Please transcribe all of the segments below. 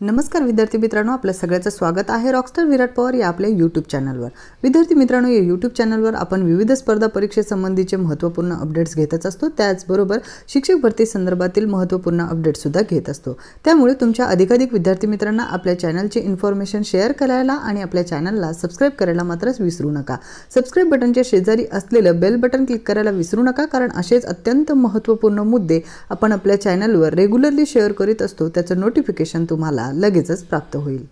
नमस्कार विद्यार्थी मित्रांनो आपल्या सगळ्याचं स्वागत आहे रॉकस्टार विराट पवार या आपल्या यूट्यूब चॅनलवर विद्यार्थी मित्रांनो या यूट्यूब चॅनलवर आपण विविध स्पर्धा परीक्षेसंबंधीचे महत्त्वपूर्ण अपडेट्स घेतच असतो. त्याचबरोबर शिक्षक भरती संदर्भातील महत्त्वपूर्ण अपडेट्ससुद्धा घेत असतो. त्यामुळे तुमच्या अधिकाधिक विद्यार्थी मित्रांना आपल्या चॅनलची इन्फॉर्मेशन शेअर करायला आणि आपल्या चॅनलला सबस्क्राईब करायला मात्रच विसरू नका. सबस्क्राईब बटनच्या शेजारी असलेलं बेल बटन क्लिक करायला विसरू नका कारण असेच अत्यंत महत्त्वपूर्ण मुद्दे आपण आपल्या चॅनलवर रेग्युलरली शेअर करीत असतो. त्याचं नोटिफिकेशन तुम्हाला लगेचच प्राप्त होईल.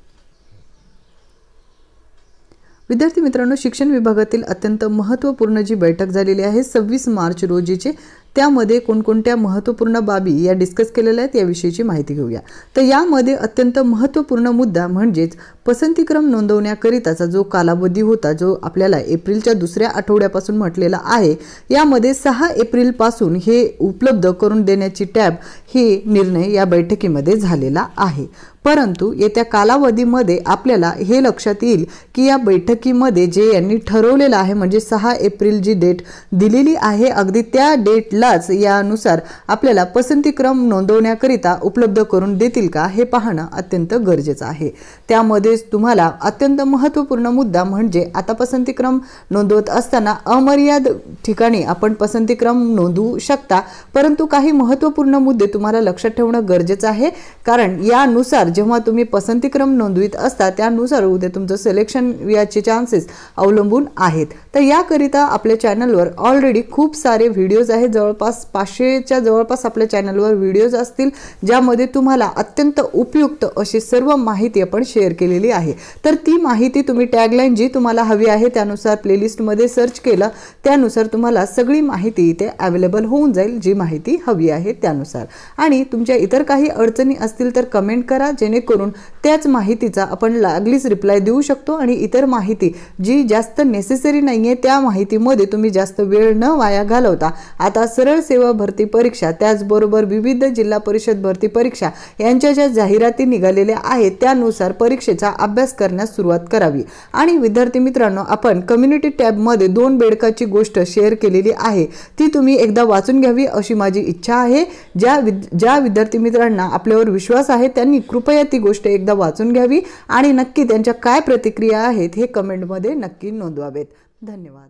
विद्यार्थी मित्रांनो शिक्षण विभागातील अत्यंत महत्त्वपूर्ण जी बैठक झालेली आहे सव्वीस मार्च रोजीचे त्यामध्ये कोणकोणत्या महत्त्वपूर्ण बाबी या डिस्कस केलेल्या आहेत याविषयीची माहिती घेऊया. तर यामध्ये अत्यंत महत्त्वपूर्ण मुद्दा म्हणजेच पसंतीक्रम नोंदवण्याकरिताचा जो कालावधी होता जो आपल्याला एप्रिलच्या दुसऱ्या आठवड्यापासून म्हटलेला आहे यामध्ये सहा एप्रिलपासून हे उपलब्ध करून देण्याची टॅब हे निर्णय या बैठकीमध्ये झालेला आहे. परंतु येत्या कालावधीमध्ये आपल्याला हे लक्षात येईल की या बैठकीमध्ये जे यांनी ठरवलेलं आहे म्हणजे सहा एप्रिल जी डेट दिलेली आहे अगदी त्या डेटला अंदाज यानुसार आपल्याला पसंतीक्रम नोंदवण्याकरिता उपलब्ध करून देतील का हे पाहणं अत्यंत गरजेचं आहे. त्यामध्येच तुम्हाला अत्यंत महत्त्वपूर्ण मुद्दा म्हणजे आता पसंतीक्रम नोंदवत असताना अमर्याद ठिकाणी आपण पसंतीक्रम नोंदवू शकता परंतु काही महत्त्वपूर्ण मुद्दे तुम्हाला लक्षात ठेवणं गरजेचं आहे. कारण यानुसार जेव्हा तुम्ही पसंतीक्रम नोंदवित असता त्यानुसार उद्या तुमचं सिलेक्शन याचे चान्सेस अवलंबून आहेत. तर याकरिता आपल्या चॅनलवर ऑलरेडी खूप सारे व्हिडिओज आहेत. जवळपास पाचशेच्या जवळपास आपल्या चॅनलवर व्हिडिओज असतील ज्यामध्ये तुम्हाला अत्यंत उपयुक्त अशी सर्व माहिती आपण शेअर केलेली आहे. तर ती माहिती तुम्ही टॅगलाईन जी तुम्हाला हवी आहे त्यानुसार प्लेलिस्टमध्ये सर्च केलं त्यानुसार तुम्हाला सगळी माहिती इथे अवेलेबल होऊन जाईल जी माहिती हवी आहे त्यानुसार. आणि तुमच्या इतर काही अडचणी असतील तर कमेंट करा जेणेकरून त्याच माहितीचा आपण लागलीच रिप्लाय देऊ शकतो आणि इतर माहिती जी जास्त नेसेसरी नाही आहे त्या माहितीमध्ये तुम्ही जास्त वेळ न वाया घालवता आता सरळ सेवा भरती परीक्षा त्याचबरोबर विविध जिल्हा परिषद भरती परीक्षा यांच्या ज्या जाहिराती निघालेल्या आहेत त्यानुसार परीक्षेचा अभ्यास करण्यास सुरुवात करावी. आणि विद्यार्थी मित्रांनो आपण कम्युनिटी टॅबमध्ये दोन बेडकाची गोष्ट शेअर केलेली आहे. ती तुम्ही एकदा वाचून घ्यावी अशी माझी इच्छा आहे. ज्या विद ज्या विद्यार्थी मित्रांना आपल्यावर विश्वास आहे त्यांनी कृपया ती गोष्ट एकदा वाचून घ्यावी. आणि नक्की त्यांच्या काय प्रतिक्रिया आहेत हे कमेंटमध्ये नक्की नोंदवावेत. धन्यवाद.